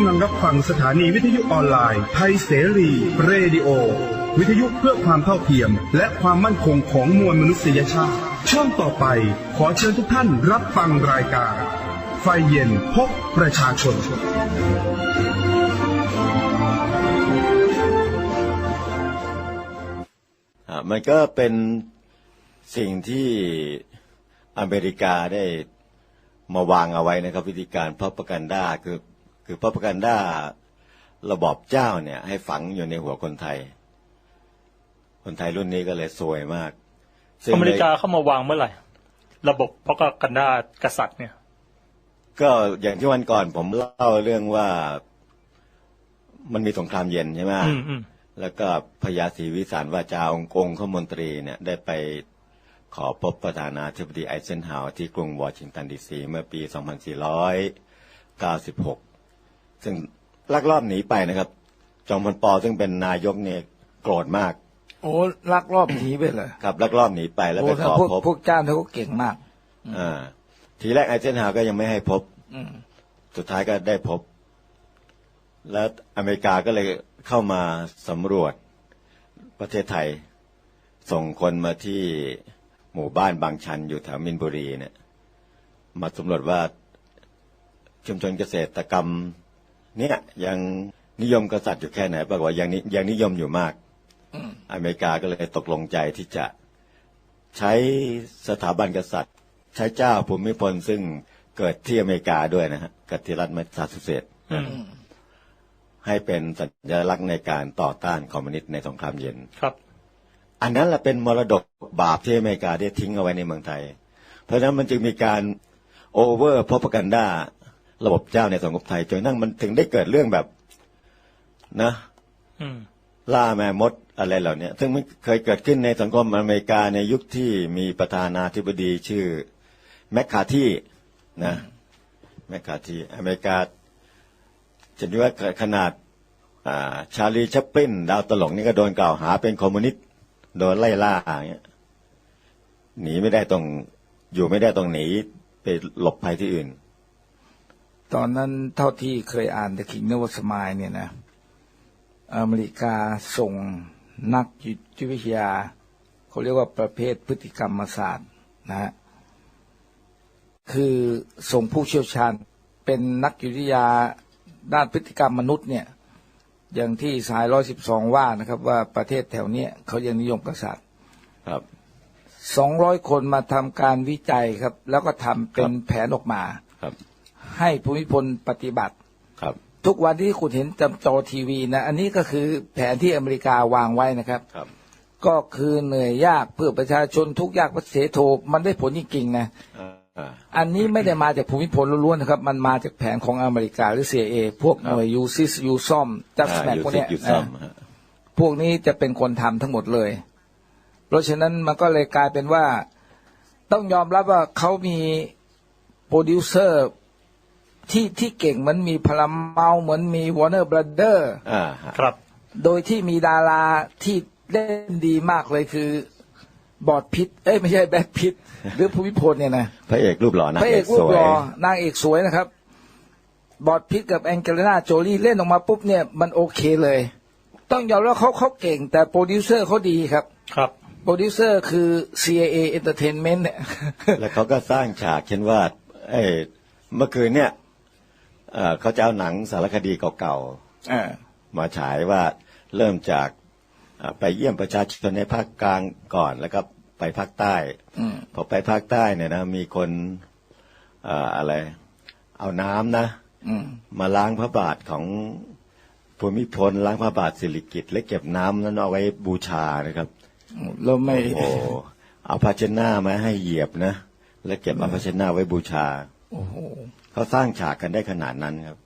กำลังรับฟังสถานีวิทยุออนไลน์ไทยเสรีเรดิโอ วิทยุเพื่อความเท่าเทียม และความมั่นคงของมวลมนุษยชาติ ช่วงต่อไปขอเชิญทุกท่านรับฟังรายการ ไฟเย็นพบประชาชนมันก็เป็นสิ่งที่อเมริกาได้มาวางเอาไว้นะครับ วิธีการพับกันด้าคือ คือพับกันด้าระบอบเจ้าเนี่ย ให้ฝังอยู่ในหัวคนไทย คนไทยรุ่นนี้ก็เลยซวยมากซึ่งอเมริกาในเข้ามาวางเมื่อไหร่ ระบบเพราะกันดากษัตริย์เนี่ย ก็อย่างที่วันก่อนผมเล่าเรื่องว่ามันมีสงครามเย็นใช่ไหมอืมอืมแล้วก็พญาศรีวิสารวาจาองค์องคมนตรีเนี่ย ได้ไปขอพบประธานาธิบดีไอเซนฮาวร์ที่กรุงวอชิงตันดีซีเมื่อปี 2496 ซึ่งลักลอบหนีไปนะครับ จอมพลปอซึ่งเป็นนายกเนี่ยโกรธมาก โอ้ลักลอบหนีไปเลยครับลักลอบหนีไปแล้วโอ้ไปถ้าขอพวกพบพวกเจ้าเขาก็เก่งมากอ่าทีแรกไอเซนฮาวร์ก็ยังไม่ให้พบอืมสุดท้ายก็ได้พบ แล้วอเมริกาก็เลยเข้ามาสำรวจประเทศไทย ส่งคนมาที่หมู่บ้านบางชันอยู่แถวมินบุรีเนี่ย มาสำรวจว่าชุมชนเกษตรกรรม เนี่ยยังนิยมกษัตริย์อยู่แค่ไหนปรากฏว่ายังนิยังนิยมอยู่มากอเมริกาก็เลยตกลงใจที่จะใช้สถาบันกษัตริย์ ใช้เจ้าภูมิพลซึ่งเกิดที่อเมริกาด้วยนะฮะเกิดที่รัฐแมสซาชูเซตส์อืมให้เป็นสัญลักษณ์ในการต่อต้านคอมมิวนิสต์ในสงครามเย็นครับ อันนั้นแหละเป็นมรดกบาปที่อเมริกาได้ทิ้งเอาไว้ในเมืองไทย เพราะฉะนั้นมันจึงมีการโอเวอร์พ o กันด้า ระบบเจ้าในสังคมไทยจนนั่งมันถึงได้เกิดเรื่องแบบ นะอืมล่าแม่มดอะไรเหล่านี้ซึ่งมันเคยเกิดขึ้นในสังคมอเมริกาในยุคที่มีประธานาธิบดีชื่อ แมคคาที่นะแมคคาที่อเมริกาจะดูว่าขนาดอ่าชาลีชัปปินดาวตลกนี่ก็โดนกล่าวหาเป็นคอมมิวนิสต์โดนไล่ล่าอย่างเงี้ยหนีไม่ได้ต้องอยู่ไม่ได้ต้องหนีไปหลบภัยที่อื่น ตอนนั้นเท่าที่เคยอ่าน The King Never Smile เนี่ยนะอเมริกาส่งนักจิตวิทยาเขาเรียกว่าประเภทพฤติกรรมศาสตร์นะฮะคือส่งผู้เชี่ยวชาญเป็นนักจิตวิทยาด้านพฤติกรรมมนุษย์เนี่ย อย่างที่สายร้อยสิบสองว่านะครับ ว่าประเทศแถวเนี้ยเขายังนิยมกษัตริย์ครับสองร้อยคนมาทำการวิจัยครับ แล้วก็ทำเป็นครับแผนออกมาครับ ให้ภูมิพลปฏิบัติ ครับ ทุกวันที่คุณเห็นจำจอทีวีนะ อันนี้ก็คือแผนที่อเมริกาวางไว้นะครับ ครับ ก็คือเหนื่อยยากเพื่อประชาชนทุกยากประเสโทมันได้ผลจริงๆนะ อ่าอ่า อันนี้ไม่ได้มาจากภูมิพลล้วนๆนะครับ มันมาจากแผนของอเมริกาหรือ CIA พวกหน่วยยูซิสยูซอมจัสแมอ่าพวกสิเนี้ยอยู่ซ่อมนะฮะพวกนี้จะเป็นคนทำทั้งหมดเลย เพราะฉะนั้นมันก็เลยกลายเป็นว่า ต้องยอมรับว่าเขามีโปรดิวเซอร์ ที่ที่เก่งเหมือนมีพลเมาเหมือนมีวอร์เนอร์บรัเดอร์อ่าฮะครับ โดยที่มีดาราที่เล่นดีมากเลยคือบอดพิษเอ้ยไม่ใช่แบทพิษหรือภูมิพลเนี่ยนะพระเอกรูปหล่อนะพระเอกรูสปวยหล่อนางเอกสวยนะครับ บอดพิษกับแองเจลิน่าโจลี่เล่นออกมาปุ๊บเนี่ยมันโอเคเลย ต้องยอมรับเขาเขาเก่ง แต่โปรดิวเซอร์เขาดีครับครับโปรดิวเซอร์คือ CIA Entertainment เนี่ยแล้วเขาก็สร้างฉากเช่นว่าเอ้ยเมื่อคืนเนี่ย เอ่อเขาจะเอาหนังสารคดีเก่าอ่าๆมาฉายว่าเริ่มจากเอ่อไปเยี่ยมประชาชนในภาคกลางก่อนแล้วก็ไปภาคใต้ อืม พอไปภาคใต้เนี่ยนะมีคนเอ่ออะไร เอาน้ำนะ อืม มาล้างพระบาทของภูมิพลล้างพระบาทสิริกิติ์และเก็บน้ำนั้นเอาไว้บูชานะครับ เราไม่ โอ้เอาภาชนะมาให้เหยียบนะ แล้วเก็บเอาภาชนะไว้บูชา โอ้โห เขาสร้างฉากกันได้ขนาดนั้นครับ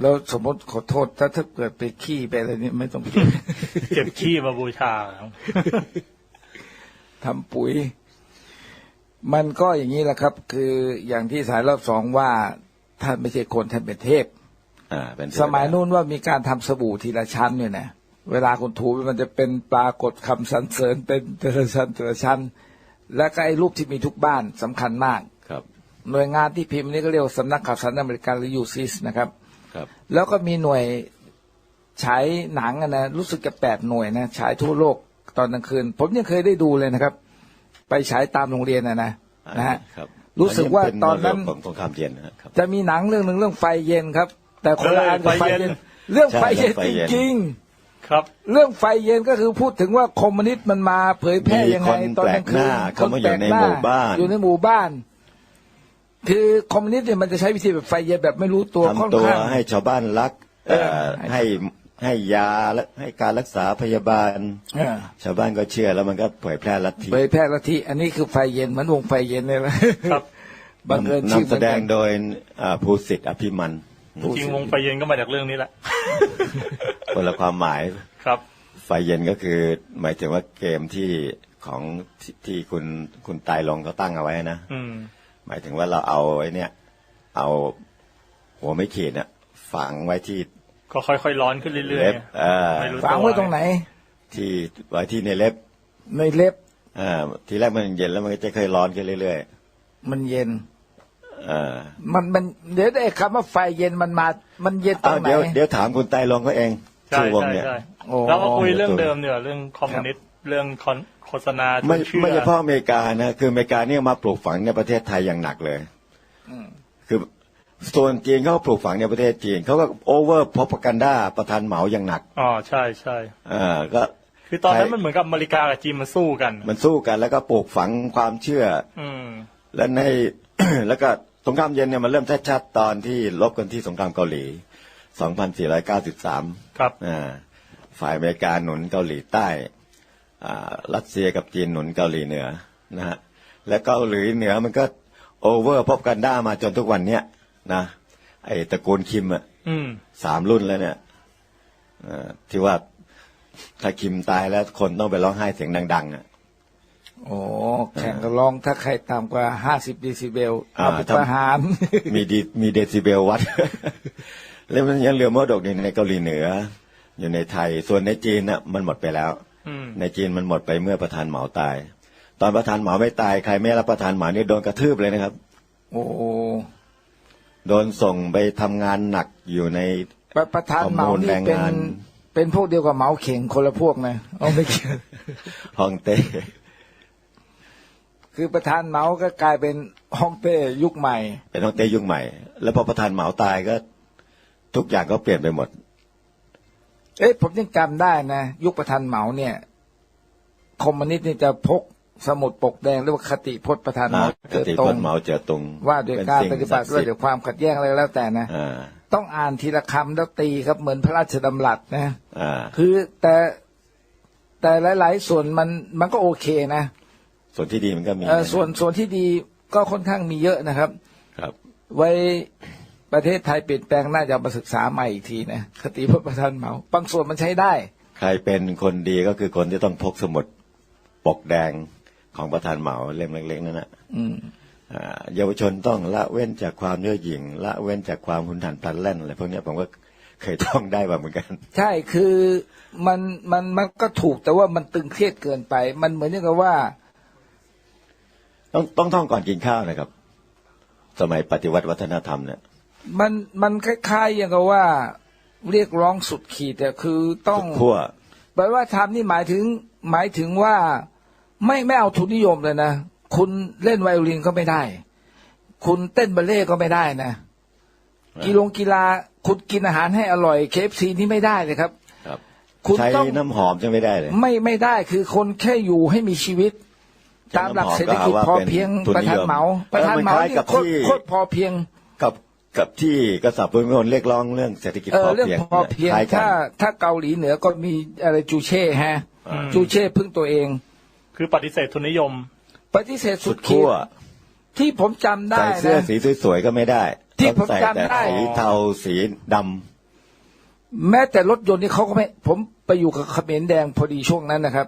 แล้วสมมติขอโทษถ้าถ้าเกิดไปขี้ไปอะไรนี่ไม่ต้องเก็บเก็บขี้มาบูชาครับทำปุ๋ย มันก็อย่างนี้แหละครับ คืออย่างที่สายรอบสองว่าท่านไม่ใช่คนท่านเป็นเทพอ่าเป็นเทวดาสมัยนู้นว่ามีการทำสบู่ทีละชั้นเนี่ยนะเวลาคุณถูมันจะเป็นปรากฏคำสรรเสริญเป็นแต่ละชั้นแต่ละชั้น และก็ไอ้รูปที่มีทุกบ้านสำคัญมากครับ หน่วยงานที่พิมพ์นี่ก็เรียกว่าสำนักข่าวสารอเมริกันหรือยูซิสนะครับ ครับ แล้วก็มีหน่วยฉายหนังอะนะรู้สึกจะแปดหน่วยนะฉายทั่วโลกตอนกลางคืน ผมยังเคยได้ดูเลยนะครับ ไปฉายตามโรงเรียนนะนะนะฮะครับ รู้สึกว่าเป็ตอนนั้นมรดกของสงครามเย็นนะครับจะมีหนังเรื่องหนึ่งเรื่องไฟเย็นครับ แต่คนละเอออันกับไฟไฟเย็เย็นนเรื่องใช่ไฟเย็น เรื่องไฟจเย็นริงครับๆเรื่องไฟเย็นก็คือพูดถึงว่าคอมมิวนิสต์มันมาเผยแพร่ยังไงมีคนตอนกลางคืนแปลกหน้าเข้ามาอยู่ในคแปลกหมู่บ้านอยู่ในหมู่บ้าน คือคอมมิวนิสต์เนี่ยมันจะใช้วิธีแบบไฟเย็นแบบไม่รู้ตัวค่อนทำตัวข้าง ให้ชาวบ้านรักเอ่อเออให้ให้ยาและให้การรักษาพยาบาล เออ ชาวบ้านก็เชื่อแล้วมันก็เผยแพร่ลัทธิเผยแพร่ลัทธิอันนี้คือไฟเย็นเหมือนวงไฟเย็นเลยนะครับ บังเอิญชื่อนำแสดงโดยอ่าภูสิทธิ์อภิมันจริงๆวงไฟเย็นก็มาจากเรื่องนี้แหละ คนละความหมาย ครับ ไฟเย็นก็คือหมายถึงว่าเกมที่ของที่ที่คุณคุณตายลงเขาตั้งเอาไว้นะ อืม หมายถึงว่าเราเอาไอ้เนี่ยเอาหัวไม่ขีดเนี่ยฝังไว้ที่ ก็ค่อยๆร้อนขึ้นเรื่อยเล็บๆเออไม่รู้ฝังไว้ตรงไหน ที่ไว้ที่ในเล็บ ในเล็บอ่าทีแรกมันเย็นแล้วมันก็จะค่อยร้อนขึ้นเรื่อยมันเย็นๆเออมันมันเดี๋ยวไอ้คำว่าไฟเย็นมันมา มันเย็นตรเอางไหนเดี๋ยวเดี๋ยวถามคุณไตรลงเขาเองใช่ชื่อวงใช่เนี่ยใช่โอ้แล้วก็คุยเรื่องเดิมเนี่ยเรื่องคอมมิวนิสต์ เรื่องคอนโฆษณาชไม่วนเชื่อไม่เฉพาะอเมริกานะคืออเมริกาเนี่ยมาปลูกฝังในประเทศไทยอย่างหนักเลยอืมคือส่วนจีนเขาก็ปลูกฝังในประเทศจีนเขาก็โอเวอร์พอปกันดาประธานเหมาอย่างหนักอ๋อใช่ใช่อ่าก็คือตอนนั้นใช่มันเหมือนกับอเมริกากับจีนมันสู้กัน มันสู้กันแล้วก็ปลูกฝังความเชื่อ อืมและในแล้วก็สงครามเย็นเนี่ยมันเริ่มชัดๆตอนที่ลบกันที่สงครามเกาหลี 2493 ครับอ่าฝ่ายอเมริกาหนุนเกาหลีใต้อ่า รัสเซียกับจีนหนุนเกาหลีเหนือนะฮะและเกาหลีเหนือมันก็โอเวอร์พบกันด้ามาจนทุกวันเนี้ยนะไอ้ตระกูลคิมอะอืมสามรุ่นแล้วเนี่ยเอ่อที่ว่าถ้าคิมตายแล้วคนต้องไปร้องไห้เสียงดัง ๆ อะโอ้แข่งกันร้องถ้าใครต่ำกว่าห้าสิบเดซิเบลอ่าเอาไปประหารมีดีมีเดซิเบลวัด แล้วมันยังเหลือมรดกอยู่ในเกาหลีเหนือ อยู่ในไทยส่วนในจีนน่ะ มันหมดไปแล้วอืม ในจีนมันหมดไปเมื่อประธานเหมาตาย ตอนประธานเหมาไม่ตายใครไม่รับประธานเหมานี่โดนกระทืบเลยนะครับ โอ้โดนส่งไปทำงานหนักอยู่ในประประธานเหมาข้อมูลนี่แรงเป็นงานเป็นพวกเดียวกับเหมาเข่งคนละพวกนะเอาไม่เกี่ยวฮองเต้คือประธานเหมาก็กลายเป็นฮ่องเต้ยุคใหม่ เป็นฮองเต้ยุคใหม่ แล้วพอประธานเหมาตายก็ ทุกอย่างก็เปลี่ยนไปหมด เอ๊ะผมยังจำได้นะ ยุคประธานเหมาเนี่ย คอมมิวนิสต์นี่จะพกสมุดปกแดงเรียกว่าคติพจน์ประธานเหอ่ามาปเจกอติตรคงนเหมาเจอตุงว่าด้วยการปฏิบัติเป็นด้วยสิ่งด้วยความขัดแย้งอะไรก็แล้วแต่นะอ่าต้องอ่านทีละคำแล้วตีครับเหมือนพระราชดำรัสนะอ่าคือแต่แต่หลาย ๆ ส่วนมันมันก็โอเคนะ ส่วนที่ดีมันก็มีเออส่วนส่วนที่ดีก็ค่อนข้างมีเยอะนะครับ ครับ ไว้ ประเทศไทยเปลี่ยนแปลงน่าจะมาศึกษาใหม่อีกทีนะคติพจน์ประธานเหมาบางส่วนมันใช้ได้ ใครเป็นคนดีก็คือคนที่ต้องพกสมุดปกแดงของประธานเหมาเล่มเล็กๆนั่นแหละอืมอ่าเยาวชนต้องละเว้นจากความเย่อหยิ่งละเว้นจากความหุนหันพลันแล่นอะไรพวกเนี้ยผมก็เคยท่องได้มาเหมือนกัน ใช่คือมันมันมันก็ถูกแต่ว่ามันตึงเครียดเกินไป มันเหมือนอย่างกับว่า ต้องต้องท่องก่อนกินข้าวนะครับ สมัยปฏิวัติวัฒนธรรมเนี่ย มันมันคล้ายๆอย่างกับว่า เรียกร้องสุดขีดแต่คือต้องขั้วแปลว่าทำนี่หมายถึง หมายถึงว่าไม่ไม่เอาทุนนิยมเลยนะคุณเล่นไวโอลินก็ไม่ได้ คุณเต้นบัลเล่ต์ก็ไม่ได้นะกีฬงกีฬาคุณกินอาหารให้อร่อยเคฟซีนี่ไม่ได้เลยครับ ครับ คุณใช้ต้องน้ำหอมจะไม่ได้เลย ไม่ไม่ได้คือคนแค่อยู่ให้มีชีวิตจะตามหลักน้ำหอมเศรษฐกิจก็หาว่าพอเพียงเป็นทุนประธานนิยมเหมาเออประธานเหมามันคล้ายนี่กับโคตรที่โคตรพอเพียงกับ กับที่กษัตริย์พุทธมณฑลเรียกร้องเรื่องเศรษฐกิจเอพออเรื่องเพียงพอเพียงคล้ายกันถ้าถ้าเกาหลีเหนือก็มีอะไรจูเช่ฮะอืมจูเช่พึ่งตัวเอง คือปฏิเสธทุนนิยม ปฏิเสธสุสุดดขีขั้ดวที่ผมจำได้ใส่เสื้อนะสีสวยๆก็ไม่ได้ ที่ต้องใส่ผมจำแต่ได้สีเทาสีดำแม้แต่รถยนต์นี่เขาก็ไม่ ผมไปอยู่กับเขมรแดงพอดีช่วงนั้นนะครับ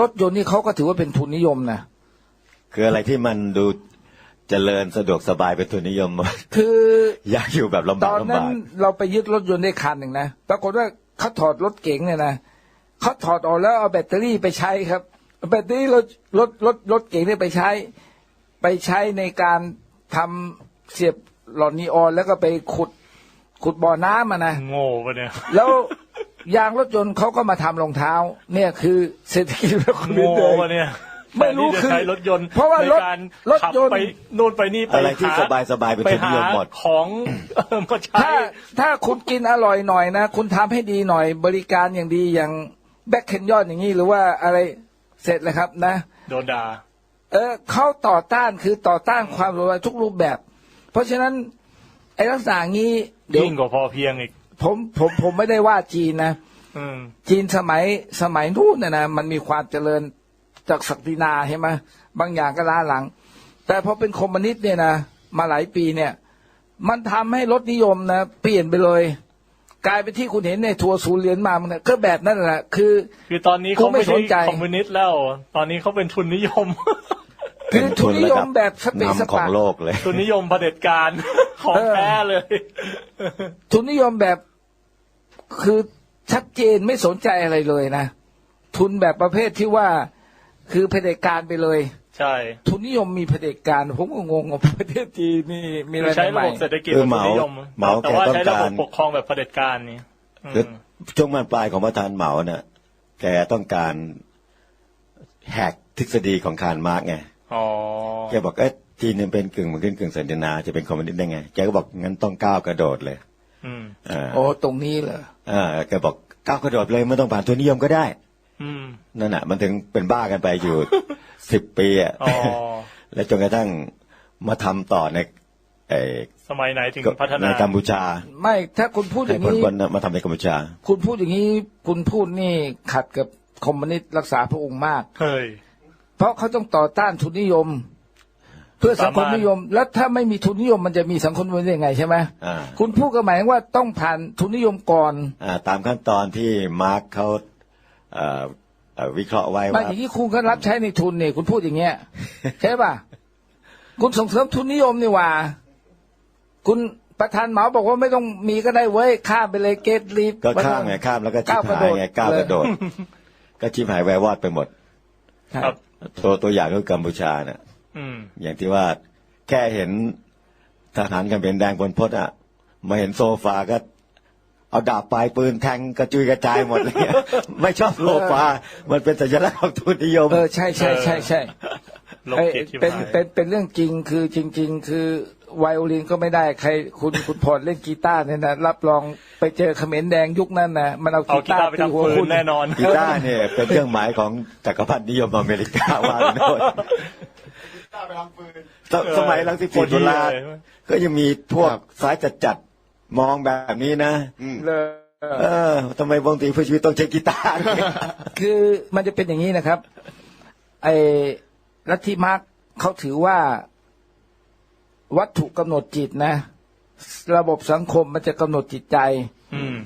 รถยนต์นี่เขาก็ถือว่าเป็นทุนนิยมนะคืออะไรที่มันดู เจริญสะดวกสบายเป็นทุนนิยม คืออยากอยู่แบบลำตบากอนนั้ลำนบากเราไปยึดรถยนต์ได้คันหนึ่งนะปรากฏว่าเขาถอดรถเก๋งเนี่ยนะเขาถอดออกแล้วเอาแบตเตอรี่ไปใช้ครับเอาแบตเตอรี่รถรถรถรถเก๋งเนี่ยไปใช้ ไปใช้ในการทำเสียบหลอดนีออนแล้วก็ไปขุดขุดบ่อน้ำมานะโง่ปะเนี่ยแล้วยางรถยนต์เขาก็มาทำรองเท้า เนี่ยคือเศรษฐกิจแบบคุณโง่เลยปะเนี่ย ไม่รู้แทนที่จะคือใช้รถยนต์เพราะว่ารถในการรถขับยนต์ไปนู่นไปนี่ไปอะไรที่หสบายๆเป็นไปทุนนิหายมหมดของเออมาใช้ถ้าถ้าคุณกินอร่อยหน่อยนะ คุณทำให้ดีหน่อย บริการอย่างดีอย่างแบ็คเคนยอนอย่างนี้หรือว่าอะไรเสร็จเลยครับนะ โดนด่าเออเขาต่อต้านคือต่อต้านความรุนแรงทุกรูปแบบ เพราะฉะนั้น ไอ้ลักษณะนี้เดี๋ยวยิ่งกว่าพอเพียงอีกผมผมผมไม่ได้ว่าจีนนะอืมจีนสมัยสมัยนู้นนะนะมันมีความเจริญ จากศักดินาใช่ไหมบางอย่างก็ล้าหลัง แต่พอเป็นคอมมิวนิสต์เนี่ยนะมาหลายปีเนี่ย มันทำให้รถนิยมนะเปลี่ยนไปเลย กลายเป็นที่คุณเห็นในทัวร์ศูนย์เหรียญมามันนะก็แบบนั้นแหละคือ คือตอนนี้กูเขาไม่ไม่สใช่นใจคอมมิวนิสต์แล้ว ตอนนี้เขาเป็นทุนนิยมคือทุนนิยมแบบสเปซสนำขอปะงโลกเลย ทุนนิยมเผด็จการของเออแท้เลย ทุนนิยมแบบคือชัดเจนไม่สนใจอะไรเลยนะ ทุนแบบประเภทที่ว่า คือเผด็จการไปเลย ใช่ ทุนนิยมมีเผด็จการผมก็งงว่าประเทศจีนมีมีอะไรคือใช้ใหระม่บบเศรษฐกิจคือแบบเหทุมานนิยมเหมาแต่ว่าแกต้องใช้ระบบการปกครองแบบเผด็จการนี่อืมคือช่วงมันปลายของประธานเหมาเนี่ยแกต้องการแหกทฤษฎีของคาร์ลมาร์กไงอ๋อแกบอกเอ๊ะจีนเนี่ยเป็นกึ่งเหมือนกึ่งสันตินา จะเป็นคอมมิวนิสต์ได้ไงแกก็บอกงั้นต้องก้าวกระโดดเลยอืมอ่าโอ้ตรงนี้เหรออ่าแกบอกก้าวกระโดดเลยไม่ต้องผ่านทุนนิยมก็ได้อืม นั่นแหะมันถึงเป็นบ้ากันไปอยู่สิบปีอะอ๋อและจนกระทั่งมาทำต่อในเออสมัยไหนถึงพัฒในนากัมพูชา ไม่ถ้าคุณพูดอให้ย่างคนนี้คนมาทำในกัมพูชา คุณพูดอย่างนี้ คุณพูดนี่ขัดกับคอมมิวนิสต์รักษาพระองค์มากเฮ้ยเพราะเขาต้องต่อต้านทุนนิยม เพื่อสังคมนิยม แล้วถ้าไม่มีทุนนิยมมันจะมีสังคมนิยมได้ยังไงใช่ไหมอ่าคุณพูดก็หมายว่าต้องผ่านทุนนิยมก่อนอ่าตามขั้นตอนที่มาร์กเขาเอ่อเอ่อ วิเคราะห์ไว้มาว่าอย่างนี้คุณก็รับใช้ในทุนเนี่ยคุณพูดอย่างเงี้ยใช่ป่ะคุณส่งเสริมทุนนิยมนี่หว่า คุณประธานเหมาบอกว่าไม่ต้องมีก็ได้เว้ยข้ามไปเลยเกตลีฟก็ข้ามไงข้ามแล้วก็ชิบหายไงก้าวกระโดด ก็ชิบหายแวววอดไปหมดคครัรับบตัวตัวอย่างก็กัมพูชาเนี่ยอืมอย่างที่ว่าแค่เห็นทหารกันเป็นแดงบนพจน์อะมาเห็นโซฟาก็ เอาดาบปลายปืนแทงกระจุยกระจายหมดเลยไม่ชอบโซฟามันเป็นสัญลักษณ์ของทุนนิยมเออใช่ใช่ใช่ใช่โลกเอ้ยจิตที่เป็นหายเป็นเป็นเรื่องจริงคือจริง ๆ คือไวโอลินก็ไม่ได้ใครคุณคุณพรเล่นกีตาร์เนี่ยนะรับรองไปเจอเขมรแดงยุคนั้นนะมันเอาเอากีกีตาตาร์ร์ไปตีหัวทำปืคุนณแน่นอนกีตาร์เนี่ยเป็นเครื่องหมายของจักรพรรดินิยมอเมริกาว่าโน่นสสมัยรังสิตตุลาคนเดียวเลยก็ยังมีพวกสายจัดจัดๆ มองแบบนี้นะเลยเออทำไมวงตีเพื่อชีวิตต้องใช้กีตาร์คือมันจะเป็นอย่างนี้นะครับ ไอ้ลัทธิมาร์กเขาถือว่าวัตถุกำหนดจิตนะ ระบบสังคมมันจะกำหนดจิตใจ อืม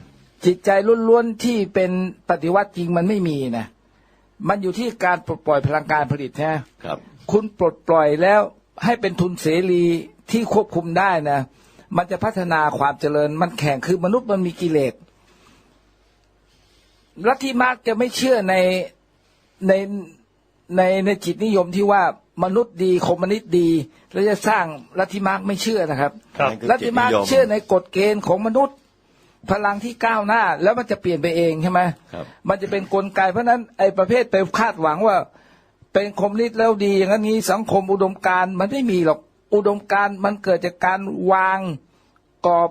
จิตใจล้วนๆที่เป็นปฏิวัติจริงมันไม่มีนะมันอยู่ที่การปลดปล่อยพลังการผลิตนะครับ คุณปลดปล่อยแล้วให้เป็นทุนเสรีที่ควบคุมได้นะ มันจะพัฒนาความเจริญ มันแข่งคือมนุษย์มันมีกิเลสลัทธิมาร์กจะไม่เชื่อในในในในจิตนิยมที่ว่ามนุษย์ดีคอมมิวนิสต์ดี แล้วจะสร้างลัทธิมาร์กไม่เชื่อนะครับครับนั่นคือลัทธิมาร์กจิตนิยมเชื่อในกฎเกณฑ์ของมนุษย์ พลังที่ก้าวหน้า แล้วมันจะเปลี่ยนไปเองใช่ไหมครับมันจะเป็นกลไกเพราะฉะนั้นไอ้ประเภทไปคาดหวังว่า เป็นคอมมิวนิสต์แล้วดี อย่างนั้นนี้สังคมอุดมการณ์มันไม่มีหรอก อุดมการณ์มันเกิดจากการวางกรอบ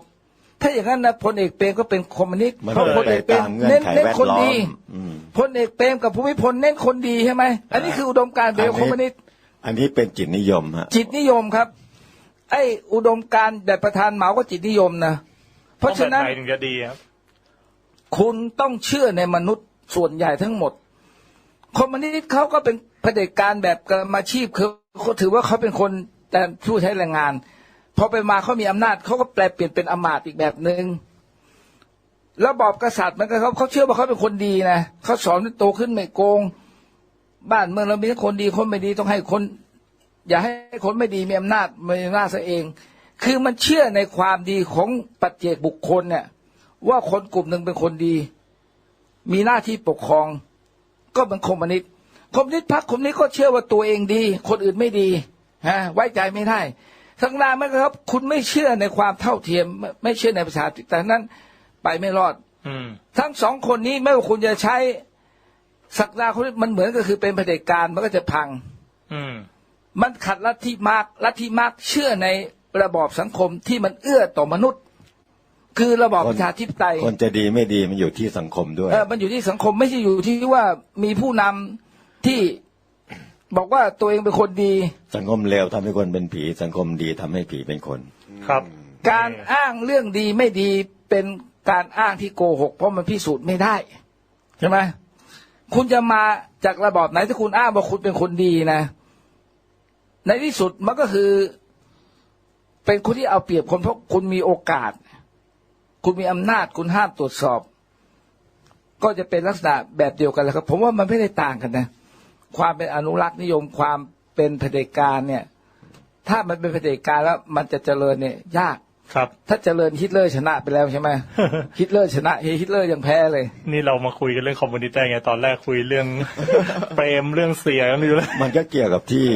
ถ้าอย่างนั้นนะพลเอกเปรมก็เป็นคอมมิวนิสต์มันเพราะพลไปเอกเปรมตามเงื่อนเน้นไขเน้นแวดคนล้อดีมอืมพลเอกเปรมกับภูมิพลเน้นคนดีใช่ไหมอันนี้คืออุดมการณ์แบบคอมมิวนิสต์อันนี้เป็นจิตนิยมฮะจิตนิยมครับ ไอ้อุดมการณ์แบบประธานเหมาก็จิตนิยมนะเพราะฉะนั้นต้องแบบไหถึงจะดีครับคุณต้องเชื่อในมนุษย์ส่วนใหญ่ทั้งหมดคอมมิวนิสต์เขาก็เป็นเผด็จการแบบกรรมาชีพคือเขาถือว่าเขาเป็นคน แต่ผู้ใช้แรงงานพอไปมาเขามีอำนาจเขาก็แปลเปลี่ยนเป็นอมาตย์อีกแบบหนึ่งระบอบกษัตริย์มันก็เขาเขาเชื่อว่าเขาเป็นคนดีนะเขาสอนให้โตขึ้นไม่โกง บ้านเมืองเรามีทั้งคนดีคนไม่ดีต้องให้คน อย่าให้คนไม่ดีมีอำนาจมีอำนาจซะเอง คือมันเชื่อในความดีของปัจเจกบุคคลเนี่ย ว่าคนกลุ่มหนึ่งเป็นคนดี มีหน้าที่ปกครอง ก็เป็นคอมมิวนิสต์คอมมิวนิสต์พรรคคอมมิวนิสต์ก็เชื่อว่าตัวเองดี คนอื่นไม่ดี ฮะไว้ใจไม่ได้ทั้งนานไหมครับ คุณไม่เชื่อในความเท่าเทียมไม่ไม่เชื่อในประชาธิปไตยนั้น ไปไม่รอด อืมทั้งสองคนนี้ไม่ว่าคุณจะใช้ศักดาคนนี้มันเหมือนก็คือเป็นเผด็จการมันก็จะพัง อืมมันขัดลัทธิมาร์กลัทธิมาร์กเชื่อในระบอบสังคมที่มันเอื้อต่อมนุษย์ คือระบอบประชาธิปไตย คนจะดีไม่ดีมันอยู่ที่สังคมด้วยเออมันอยู่ที่สังคมไม่ใช่อยู่ที่ว่ามีผู้นำที่ บอกว่าตัวเองเป็นคนดี สังคมเลวทำให้คนเป็นผี สังคมดีทำให้ผีเป็นคน ครับ การอ้างเรื่องดีไม่ดีเป็นการอ้างที่โกหก เพราะมันพิสูจน์ไม่ได้ใช่ไหมคุณจะมาจากระบอบไหนถ้าคุณอ้างว่าคุณเป็นคนดีนะ ในที่สุดมันก็คือ เป็นคนที่เอาเปรียบคนเพราะคุณมีโอกาส คุณมีอำนาจคุณห้ามตรวจสอบ ก็จะเป็นลักษณะแบบเดียวกันแหละครับ ผมว่ามันไม่ได้ต่างกันนะ ความเป็นอนุรักษ์นิยมความเป็นเผด็จการเนี่ย ถ้ามันเป็นเผด็จการแล้วมันจะเจริญเนี่ยยากครับ ถ้าเจริญฮิตเลอร์ชนะไปแล้วใช่ไหมฮิตเลอร์ชนะเฮฮิตเลอร์ยังแพ้เลย นี่เรามาคุยกันเรื่องคอมมูนิตี้ไงตอนแรกคุยเรื่องเปรมเรื่องเสียกันอยู่เลยมันก็เกี่ยวกับที่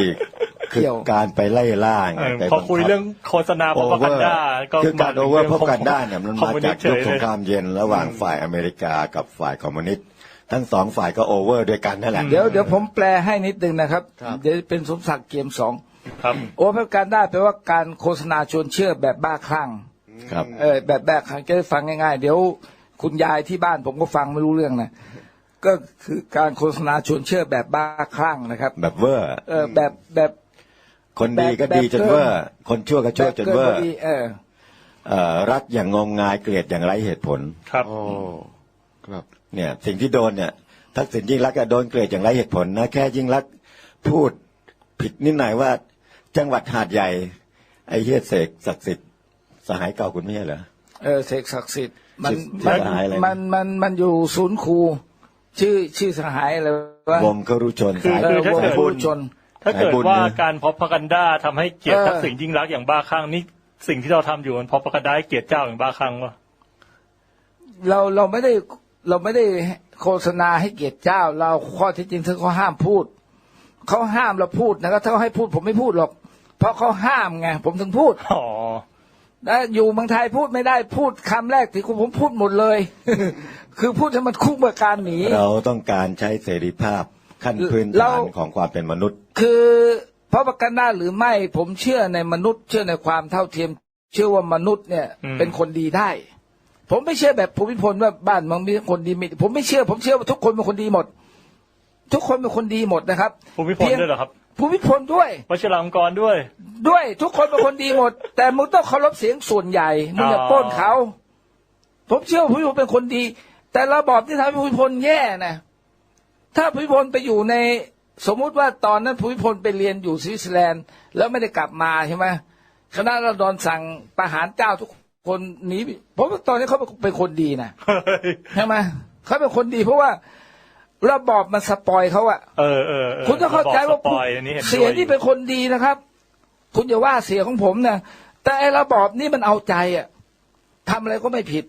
คือเกี่ยวการไปไล่ล่าไงเออไปพอคุยเรื่องโฆษณาโอพเวกันอร์ด้าก็คือการโอเวอร์พบกันด้าเเนี่ยมันคอมามิวจากเฉยุคยสเลงยครามเย็นระหว่างฝ่ายอเมริกากับฝ่ายคอมมิวนิสต์ ทั้งสองฝ่ายก็โอเวอร์ด้วยกันนั่นแหละ เดี๋ยวเดี๋ยวผมแปลให้นิดนึงนะครับครับเดี๋ยวเป็นสมศักดิ์เกียมสองครับโอเวอร์การได้แปลว่าการโฆษณาชวนเชื่อแบบบ้าคลั่งครับเออแบบแบบครั้งจะได้ฟังง่ายๆ เดี๋ยวคุณยายที่บ้านผมก็ฟังไม่รู้เรื่องนะก็คือการโฆษณาชวนเชื่อแบบบ้าคลั่งนะครับ แบบเวอร์เออแบบแบบคนดีก็แบบดีจนแบบเวอร์คนชั่วก็ชั่วจนเวอร์แบบกินพดีเออเอ่อรักอย่างงมงายเกลียดอย่างไร้เหตุผล ครับโอ้ครับ เนี่ยสิ่งที่โดนเนี่ยทักษิณยิ่งรักษณ์ก็โดนเกลียดอย่างไร้เหตุผลนะแค่ยิ่งรักษณ์พูดผิดนิดหน่อยว่า จังหวัดหาดใหญ่ไอ้เฮียเสกศักดิ์สิทธิ์สหายเก่าคุณไม่ใช่เหรอเออเสกศักดิ์สิทธิ์มันชื่อมันสหายอะไรนะมันมันมันอยู่ศูนย์ครู ชื่อชื่อสหายอะไรวะวงครุชนคือสายเออถ้าวงเกิดครูชน ถ้าเกิดสายบุญว่านะการพอพักันด้าทำให้เกลียดเออทักษิณยิ่งรักษณ์อย่างบ้าคลั่งนี่สิ่งที่เราทำอยู่มันพอพักันด้าให้เกลียดเจ้าอย่างบ้าคลั่งวะเราเราไม่ได้ เราไม่ได้โฆษณาให้เกียรติเจ้า เราข้อที่จริงคือเขาห้ามพูดเขาห้ามเราพูดนะครับถ้าเขาให้พูดผมไม่พูดหรอก เพราะเขาห้ามไงผมถึงพูดอ๋อนะอยู่เมืองไทยพูดไม่ได้พูดคำแรกที่คุณผมพูดหมดเลย คือพูดให้มันคุ้มกับการหนีเราต้องการใช้เสรีภาพขั้นพื้นเราฐานของความเป็นมนุษย์ คือเพราะประกันได้หรือไม่ ผมเชื่อในมนุษย์ เชื่อในความเท่าเทียม เชื่อว่ามนุษย์เนี่ยอืมเป็นคนดีได้ ผมไม่เชื่อแบบภูมิพลว่าบ้านเมืองมีคนดีไม่ดีผมไม่เชื่อ ผมเชื่อว่าทุกคนเป็นคนดีหมด ทุกคนเป็นคนดีหมดนะครับภูมิพลเพีงด้วยเหรอครับภูมิพลด้วยวชิรังกรด้วย ด้วยทุกคนเป็นคนดีหมด แต่มึงต้องเคารพเสียงส่วนใหญ่มึงอย่าอ๋อปล้นเขา ผมเชื่อว่าภูมิพลเป็นคนดี แต่ระบอบที่ทำให้ภูมิพลแย่นะถ้าภูมิพลไปอยู่ในสมมุติว่าตอนนั้นภูมิพลไปเรียนอยู่สวิตเซอร์แลนด์ แล้วไม่ได้กลับมาใช่ไหมคณะรัฐดอนสั่งประหารเจ้าทุก คนหนีผมว่าตอนนี้เขาเป็นคนดีนะใช่ไหมเขาเป็นคนดีเพราะว่าระบอบมันสปอยเขาอะเออเออออคุณต้องเข้าใจว่าระบอบสปอยอันนี้เห็นด้วยเสียนี่เป็นคนดีนะครับ คุณอย่าว่าเสียของผมนะแต่ไอ้ระบอบนี่มันเอาใจอะทำอะไรก็ไม่ผิด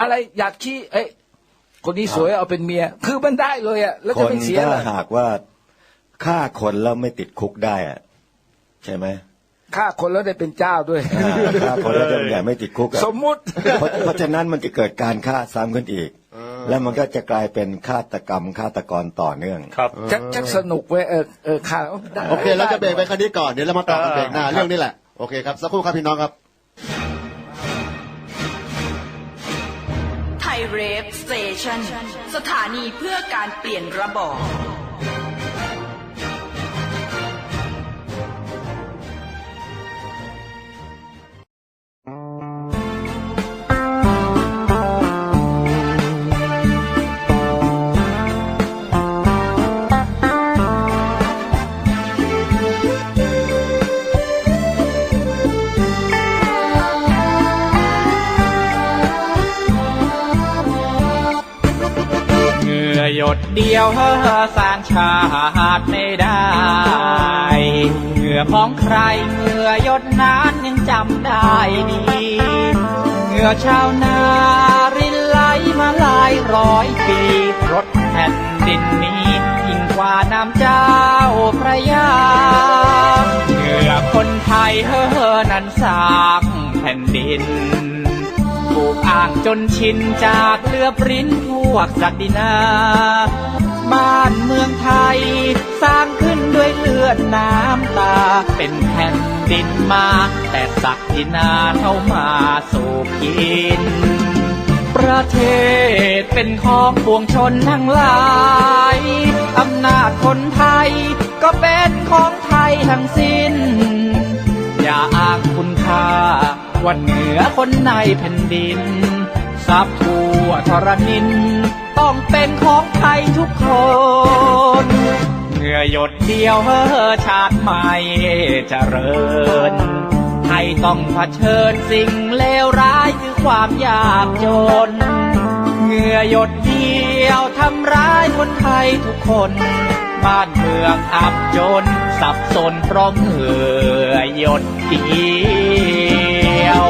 อะไรอยากขี้เอ้ยคนนี้สวยเอาเป็นเมีย คือมันได้เลยอะแล้วคจะนไม่เสียถ้าเลยหากว่าฆ่าคนแล้วไม่ติดคุกได้อะใช่ไหม ฆ่าคนแล้วได้เป็นเจ้าด้วยอ่าฆ่าคนแล้วจะอย่าไม่ติดคุกอะสมมุติ เพราะเพราะฉะนั้นมันจะเกิดการฆ่าซ้ำขึ้นอีก แล้วมันก็จะกลายเป็นฆาตกรรมฆาตกรต่อเนื่องครับชักชักสนุกเว้ยเออเออข่าวได้โอเคเราจะเบรกไปคันนี้ก่อนเดี๋ยวเรามาต่อกันเบรกหน้าอ่าเรื่องนี้แหละโอเคครับสักครู่ครับพี่น้องครับไทยเรฟสเตชันสถานีเพื่อการเปลี่ยนระบอบ หงื่อหยดเดียวเฮ้อสร้างชาติไม่ได้ เหงื่อของใครเหงื่อ ได้ดีเหงื่อชาวนารินไหลมาหลายร้อยปีรถแผ่นดินนี้ยิ่งกว่าน้ำเจ้าพระยาเหงื่อคนไทยเฮ้อนั้นสร้างแผ่นดินปลูกอ่างจนชินจากเลือบริ้นพวกศักดินา บ้านเมืองไทย สร้างขึ้นด้วยเลือดน้ำตา เป็นแผ่นดินมา แต่ศักดินาเข้ามาสู่กิน ประเทศเป็นของปวงชนทั้งหลายอำนาจคนไทย ก็เป็นของไทยทั้งสิ้น อย่าอ้างคุณค่าว่าเหนือคนในแผ่นดิน ทรัพย์ทั่วทรนิน ต้องเป็นของไทยทุกคนเหงื่อหยดเดียวเฮ้อชาติใหม่เจริญไทยต้องเผชิญสิ่งเลวร้ายคือความยากจนเหงื่อหยดเดียวทำร้ายคนไทยทุกคน บ้านเมืองอับจน สับสนเพราะเหงื่อหยดเดียว